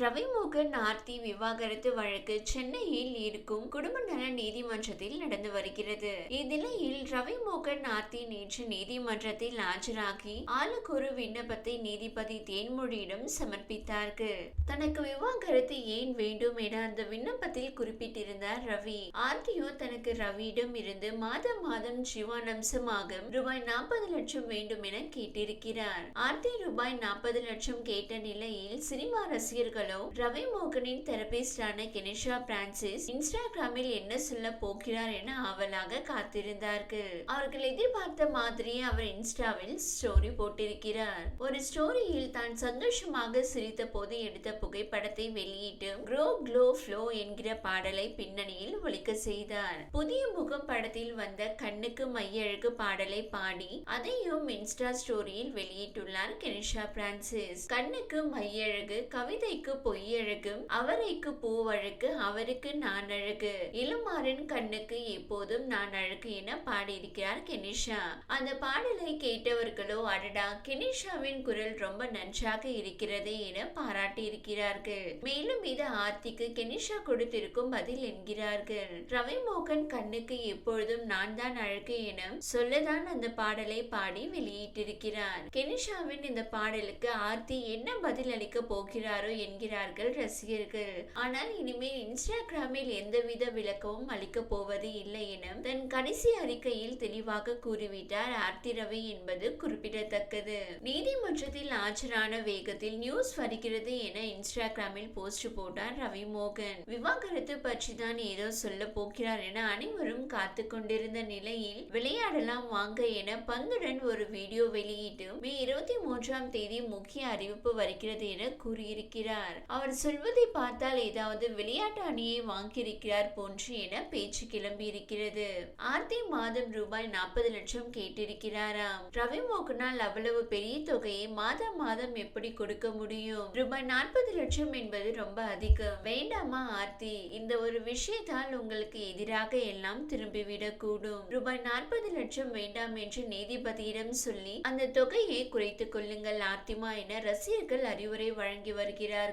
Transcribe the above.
ரவிமோகன் ஆர்த்தி விவாகரத்து வழக்கு சென்னையில் இருக்கும் குடும்ப நல நீதிமன்றத்தில் நடந்து வருகிறது. இந்நிலையில் ரவிமோகன் ஆர்த்தி நேற்று நீதிமன்றத்தில் ஆஜராகி ஆளுக்கொரு விண்ணப்பத்தை நீதிபதி தேன்மொழியிடம் சமர்ப்பித்தார்கள் தனக்கு விவாகரத்து ஏன் வேண்டும் என அந்த விண்ணப்பத்தில் குறிப்பிட்டிருந்தார் ரவி. ஆர்த்தியோ தனக்கு ரவியிடம் இருந்து மாதம் மாதம் ஜீவானம்சமாக ரூபாய் நாற்பது லட்சம் வேண்டும் என கேட்டிருக்கிறார். ஆர்த்தி ரூபாய் நாற்பது லட்சம் கேட்ட நிலையில் சினிமா ரசிகர்கள் ரவி மோகனின் தெரபிஸ்டான கெனிஷா பிரான்சிஸ் இன்ஸ்டாகிராமில் என்ன சொல்ல போகிறார் என ஆவலாக காத்திருந்தார்கள். அவர்கள் எதிர்பார்த்த மாதிரியே அவர் இன்ஸ்டாவில் ஸ்டோரி போட்டிருக்கிறார். ஒரு ஸ்டோரியில் தான் சந்தோஷமாக சிரித்த போது எடுத்த புகைப்படத்தை வெளியிட்டு க்ரோ க்ளோ ஃப்ளோ என்கிற பாடலை பின்னணியில் ஒழிக்க செய்தார். புதிய முகம் படத்தில் வந்த கண்ணுக்கு மையழகு பாடலை பாடி அதையும் இன்ஸ்டா ஸ்டோரியில் வெளியிட்டுள்ளார் கெனிஷா பிரான்சிஸ். கண்ணுக்கு மையழகு கவிதைக்கு பொய் அழகு அவரைக்கு பூவழகு அவருக்கு நான் அழகு இளமாறன் கண்ணுக்கு எப்போதும் நான் அழகு என பாடியிருக்கிறார் கெனிஷா. அந்த பாடலை கேட்டவர்களோ அடடா கெனிஷாவின் குரல் ரொம்ப நன்றாக இருக்கிறது என பாராட்டி இருக்கிறார்கள் மேலும் இது ஆர்த்திக்கு கெனிஷா கொடுத்திருக்கும் பதில் என்கிறார்கள். ரவி மோகன் கண்ணுக்கு எப்பொழுதும் நான் தான் அழகு என சொல்லதான் அந்த பாடலை பாடி வெளியிட்டிருக்கிறார். கெனிஷாவின் இந்த பாடலுக்கு ஆர்த்தி என்ன பதில் அளிக்க போகிறாரோ என்கிறார்கள் ரசிகர்கள். ஆனால் இனிமேல் இன்ஸ்டாகிராமில் எந்தவித விளக்கமும் அளிக்க போவது இல்லை என தன் கடைசி அறிக்கையில் தெளிவாக கூறிவிட்டார் ஆர்த்தி ரவி என்பது குறிப்பிடத்தக்கது. நீதிமன்றத்தில் ஆஜரான வேகத்தில் நியூஸ் வருகிறது என இன்ஸ்டாகிராமில் போஸ்ட் போட்டார் ரவி மோகன் விவாகரத்து பற்றி தான் ஏதோ சொல்ல போகிறார் என அனைவரும் காத்து கொண்டிருந்த நிலையில் விளையாடலாம் வாங்க என பந்துடன் ஒரு வீடியோ வெளியிட்டு மே இருபத்தி மூன்றாம் தேதி முக்கிய அறிவிப்பு வருகிறது என கூறியிருக்கிறார். அவர் சொல்வதை பார்த்தால் ஏதாவது விளையாட்டு அணியை வாங்கியிருக்கிறார் போன்று என பேச்சு கிளம்பி இருக்கிறது ஆர்த்தி மாதம் ரூபாய் நாற்பது லட்சம் கேட்டிருக்கிறாராம். ரவி மோகனால் அவ்வளவு பெரிய தொகையை மாதம் மாதம் எப்படி கொடுக்க முடியும்? ரூபாய் நாற்பது லட்சம் என்பது ரொம்ப அதிகம். வேண்டாமா ஆர்த்தி? இந்த ஒரு விஷயத்தால் உங்களுக்கு எதிராக எல்லாம் திரும்பிவிடக்கூடும். ரூபாய் நாற்பது லட்சம் வேண்டாம் என்று நீதிபதியிடம் சொல்லி அந்த தொகையை குறைத்துக் கொள்ளுங்கள் ஆர்த்திமா என ரசிகர்கள் அறிவுரை வழங்கி வருகிறார்கள்.